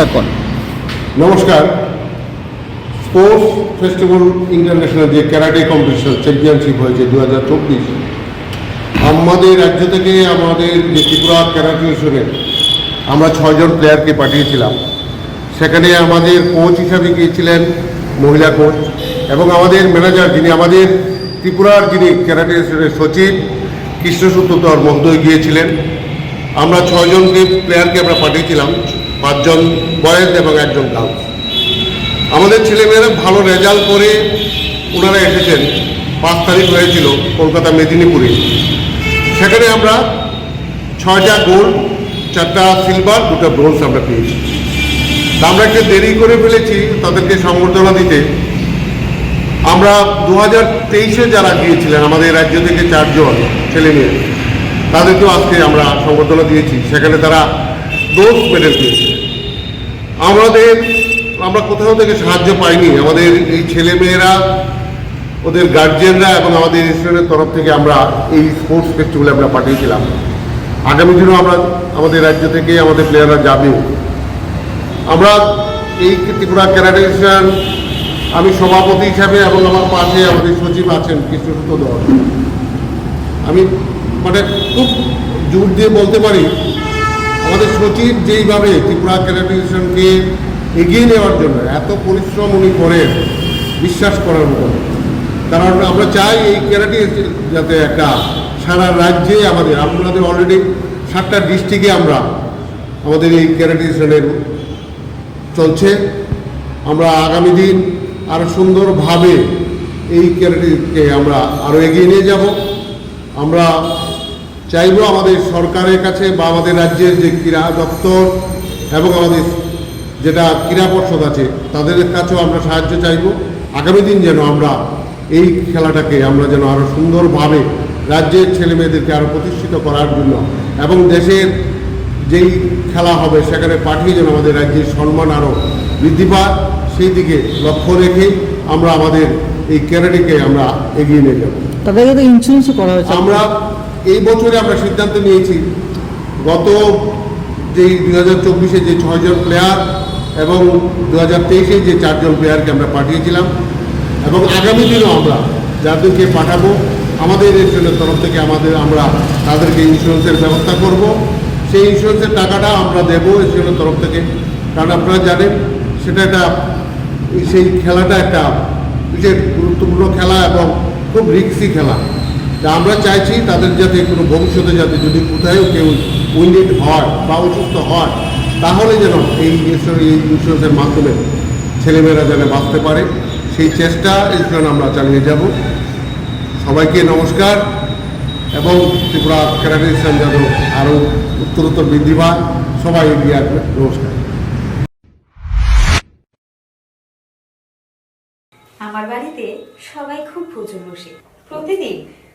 থাকুন নমস্কার। Sports festival international যে ক্যারাটে কম্পিটিশন, চ্যাম্পিয়নশিপ হয়েছে দু হাজার চব্বিশ। আমাদের রাজ্য থেকে আমাদের যে ত্রিপুরা ক্যারাটে মিশনের আমরা ছয়জন প্লেয়ারকে পাঠিয়েছিলাম। সেখানে আমাদের কোচ হিসাবে গিয়েছিলেন মহিলা কোচ এবং আমাদের ম্যানেজার যিনি, আমাদের ত্রিপুরার যিনি ক্যারাটে সচিব, কৃষ্ণসূত্রধর মহোদয় গিয়েছিলেন। আমরা ছয়জনকে প্লেয়ারকে আমরা পাঠিয়েছিলাম। পাঁচজন বয়েজ এবং একজন গার্লস আমাদের ছেলেমেয়েরা ভালো রেজাল্ট করে ওনারা এসেছেন। পাঁচ তারিখ হয়েছিল কলকাতা মেদিনীপুরে। সেখানে আমরা ছয়টা গোল্ড চারটা সিলভার, দুটো ব্রোঞ্জ আমরা পেয়েছি। আমরা একটু দেরি করে ফেলেছি তাদেরকে সংবর্ধনা দিতে। আমরা দু হাজার তেইশে যারা গিয়েছিলেন আমাদের রাজ্য থেকে চারজন ছেলে মেয়ে তাদেরকেও আজকে আমরা সংবর্ধনা দিয়েছি। সেখানে তারা ব্রোঞ্জ মেডেল পেয়েছিলেন আমাদের, আমরা কোথাও থেকে সাহায্য পাইনি। আমাদের এই ছেলে মেয়েরা ওদের গার্জিয়ানরা এবং আমাদের স্টুডেন্টের তরফ থেকে আমরা এই স্পোর্টস ফেস্টিভ্যালে আমরা পাঠিয়েছিলাম। আগামী দিনেও আমরা আমাদের রাজ্য থেকে আমাদের প্লেয়াররা যাবে আমরা এই ত্রিপুরা ক্যারাটেশন আমি সভাপতি হিসাবে এবং আমার পাশে আমাদের সচিব আছেন কৃষ্ণসূত্র দল আমি মানে খুব জোর দিয়ে বলতে পারি সচিব যেইভাবে ত্রিপুরা ক্যারাটেশনকে এগিয়ে নেওয়ার জন্য এত পরিশ্রম উনি করেন, বিশ্বাস করার মতো কারণ আমরা চাই এই ক্যারাটে যাতে একটা সারা রাজ্যে আমাদের আমাদের অলরেডি সাতটা ডিস্ট্রিক্টে আমরা আমাদের এই ক্যারাটেশনের চলছে। আমরা আগামী দিন আরও সুন্দরভাবে এই ক্যারাটেকে আমরা আরও এগিয়ে নিয়ে যাব। আমরা চাইব আমাদের সরকারের কাছে বা আমাদের রাজ্যের যে ক্রীড়া দপ্তর এবং আমাদের যেটা ক্রীড়া পর্ষদ আছে তাদের কাছেও আমরা সাহায্য চাইব। আগামী দিন যেন আমরা এই খেলাটাকে আমরা যেন আরও সুন্দরভাবে রাজ্যের ছেলে মেয়েদেরকে আরও প্রতিষ্ঠিত করার জন্য এবং দেশের যেই খেলা হবে সেখানে পাঠিয়ে যেন আমাদের রাজ্যের সম্মান আরও বৃদ্ধি পায় সেই দিকে লক্ষ্য রেখে আমরা আমাদের এই ক্যারাটেকে আমরা এগিয়ে নিয়ে যাব। তাদেরকে তো ইন্স্যুরেন্সও করা হয়েছে। আমরা এই বছরে আমরা সিদ্ধান্ত নিয়েছি, গত যেই দু হাজার চব্বিশে যে ছয়জন প্লেয়ার এবং দু হাজার তেইশে যে চারজন প্লেয়ারকে আমরা পাঠিয়েছিলাম, এবং আগামী দিনও আমরা যাদেরকে পাঠাবো, আমাদের রেস্টুরেন্টের তরফ থেকে আমাদের, আমরা তাদেরকে ইন্স্যুরেন্সের ব্যবস্থা করব। সেই ইন্স্যুরেন্সের টাকাটা আমরা দেবো রেস্টুরেন্টের তরফ থেকে। কারণ আপনারা জানেন, সেটা একটা, সেই খেলাটা একটা বিশেষ গুরুত্বপূর্ণ খেলা এবং খুব রিক্সি খেলা। আমরা চাইছি তাদের যাতে কোনো ভবিষ্যতে যাতে যদি কোথাও কেউ উইন্ডেড হয় বা অসুস্থ হয়, তাহলে যেন এই ইন্স্যুরেন্স ইন্স্যুরেন্সের মাধ্যমে ছেলেমেয়েরা যেন বাঁচতে পারে। সেই চেষ্টা জন্য আমরা চালিয়ে যাব। সবাইকে নমস্কার এবং ত্রিপুরা ক্যারাটেশন যেন আরও উত্তরোত্তর বৃদ্ধি পায়, সবাই এগিয়ে আসবে। নমস্কার। আমার বাড়িতে সবাই খুব পুজো বসে। প্রতিদিন